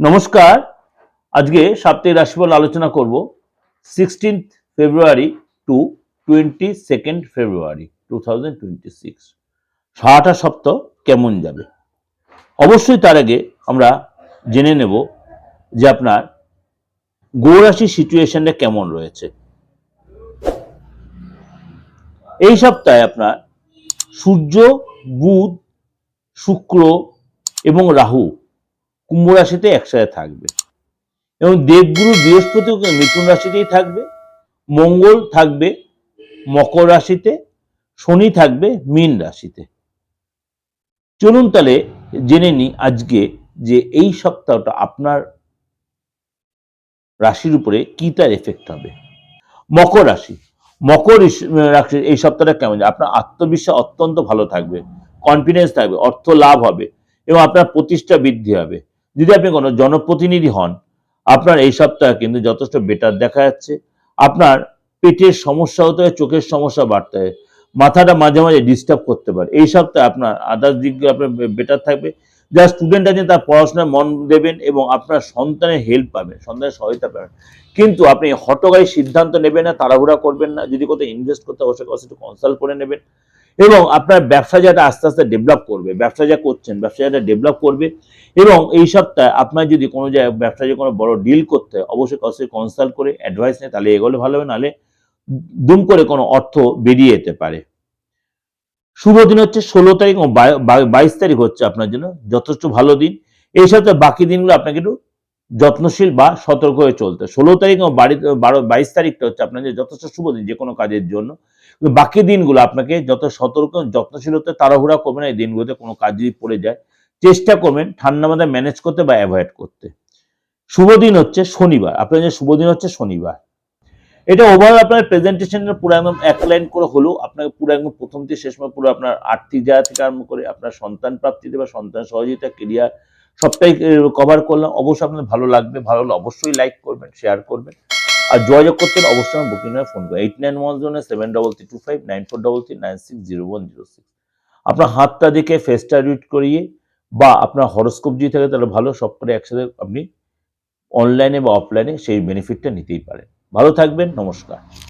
নমস্কার। আজকে সাপ্তাহিক রাশিফল আলোচনা করব sixteenth February to twenty second February two thousand twenty six সারাটা সপ্তাহ কেমন যাবে? অবশ্যই তার আগে আমরা জেনে নেব যে আপনার গৌরাশি সিচুয়েশনটা কেমন রয়েছে। এই সপ্তাহে আপনার সূর্য, বুধ, শুক্র এবং রাহু কুম্ভ রাশিতে একসাথে থাকবে। এবং দেবগুরু বৃহস্পতি মিথুন রাশিতেই থাকবে, মঙ্গল থাকবে মকর রাশিতে, শনি থাকবে মীন রাশিতে। চলুন তাহলে জেনে নিই আজকে যে এই সপ্তাহটা আপনার রাশির উপরে কি তার এফেক্ট হবে। মকর রাশি, মকর রাশির এই সপ্তাহটা কেমন? আপনার আত্মবিশ্বাস অত্যন্ত ভালো থাকবে কনফিডেন্স থাকবে, অর্থ লাভ হবে এবং আপনার প্রতিষ্ঠা বৃদ্ধি হবে। যদি আপনি কোনো জনপ্রতিনিধি হন, আপনার এই সপ্তাহে কিন্তু যথেষ্ট বেটার দেখা যাচ্ছে। আপনার পেটের সমস্যা হতে হয় চোখের সমস্যা বাড়তে হয় মাথাটা মাঝে মাঝে ডিস্টার্ব করতে পারে। এই সপ্তাহে আপনার আদার্স দিকগুলো আপনার বেটার থাকবে। যারা স্টুডেন্ট আছেন তার পড়াশোনায় মন দেবেন এবং আপনার সন্তানের হেল্প পাবেন, সন্তানের সহায়তা পাবেন। কিন্তু আপনি হটগাই সিদ্ধান্ত নেবেন না, তাড়াহুড়া করবেন না। যদি কোথাও ইনভেস্ট করতে অবশ্যই কাছে একটু কনসাল্ট করে নেবেন। এবং আপনার ব্যবসা যাটা আস্তে আস্তে ডেভেলপ করবে, ব্যবসা যা করছেন, ব্যবসা যাটা ডেভেলপ করবে এবং এই সপ্তাহে আপনার যদি কোনো জায়গায় ব্যবসায় কোনো বড় ডিল করতে হয়, অবশ্যই কাছে কনসাল্ট করে অ্যাডভাইস নেই তাহলে এগোলে ভালো হবে, নাহলে দুম করে কোনো অর্থ বেরিয়ে যেতে পারে। শুভ দিন হচ্ছে ষোলো তারিখ বাইশ তারিখ হচ্ছে আপনার জন্য যথেষ্ট ভালো দিন। এই সপ্তাহে বাকি দিনগুলো আপনাকে একটু যত্নশীল বা সতর্ক হয়ে চলতে। ষোলো তারিখ এবং বাড়ি, বারো, বাইশ তারিখটা হচ্ছে আপনার যথেষ্ট শুভ দিন যে কোনো কাজের জন্য। বাকি দিনগুলো আপনাকে যত সতর্ক যত্নশীল হতে তাড়াহুড়া করবেন এই দিনগুলোতে কোনো কাজ যদি পড়ে যায়। চেষ্টা করবেন ঠান্ডা মাথায় ম্যানেজ করতে বা অ্যাভয়েড করতে। শুভ দিন হচ্ছে শনিবার। আপনার যে শুভ দিন হচ্ছে শনিবার। এটা ওভারঅল আপনার প্রেজেন্টেশনের পুরো একদম এক লাইন করে হলেও আপনাকে পুরো একদম প্রথম থেকে শেষ পুরো আপনার আর্থিক জায়গা থেকে আরম্ভ করে আপনার সন্তান প্রাপ্তিতে বা সন্তান সহযোগিতা ক্রিয়া সবটাই কভার করলাম। অবশ্যই আপনার ভালো লাগবে। ভালো হলে অবশ্যই লাইক করবেন শেয়ার করবেন। আর যোগাযোগ করতে হলে অবশ্যই আমার বুকিং ফোন করবেন। Eight nine one zero seven double three two five nine four double three nine six zero one zero six আপনার হাতটা দেখে ফেসটা রিড করিয়ে বা আপনার হরস্কোপ যদি থাকে তাহলে ভালো, সব করে একসাথে আপনি অনলাইনে বা অফলাইনে সেই বেনিফিটটা নিতেই পারেন। ভালো থাকবেন, নমস্কার।